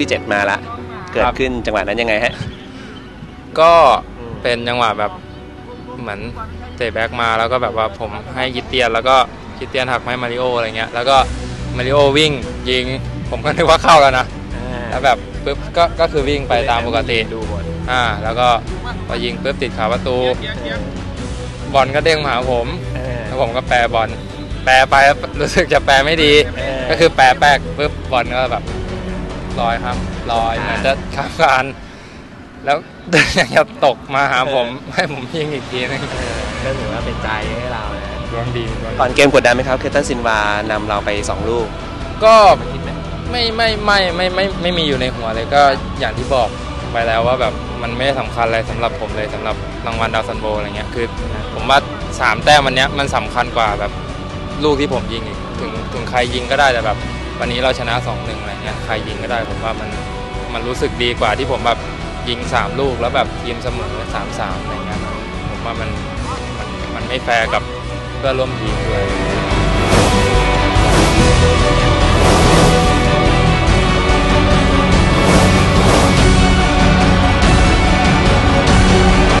ที่ 7 มาละ เกิดขึ้นจังหวะนั้นยังไงฮะ ก็เป็นจังหวะแบบเหมือนเตะแบ็กมาแล้วก็แบบว่าผมให้คิดเตียนแล้วก็คิดเตียนหักมาให้มาริโออะไรเงี้ยแล้วก็มาริโอวิ่งยิง ผมก็นึกว่าเข้าแล้วนะแล้วแบบปุ๊บก็ก็คือวิ่งไปตามปกติดูบอลอ่า แล้วก็พอยิงปุ๊บติดขาประตู บอลก็เด้งมาหาผมแล้วผมก็แปรบอลแปรไปแล้วรู้สึกจะแปรไม่ดี ก็คือแปรแป๊กปุ๊บบอลก็แบบ ลอยครับลอยเหมือนจะข้ามคานแล้วยังจะตกมาหาผมให้ผมยิงอีกทีนึงก็ถือว่าเป็นใจให้เรานะดวงดีดวงก่อดีนเกมกดดันไหมครับเคตันซินวานำเราไป 2 ลูก ก็ไม่ไม่ไม่ไม่ไม่ไม่มีอยู่ในหัวเลยก็อย่างที่บอกไปแล้วว่าแบบมันไม่ได้สำคัญอะไรสำหรับผมเลยสำหรับรางวัลดาวซันโบอะไรเงี้ยคือ ผมว่าสามแต้มวันเนี้ยมันสำคัญกว่าแบบลูกที่ผมยิงอีกถึงถึงใครยิงก็ได้แต่แบบ วันนี้เราชนะ2อหนึ่งอะไรเงี้ยใครยิงก็ได้ผมว่ามันมันรู้สึกดีกว่าที่ผมแบบยิง 3 ลูกแล้วแบบทีมเสมอ3 3อะไรเงี้ยผมว่ามันมันมันไม่แฟร์กับเพื่อนร่วมทีมด้วย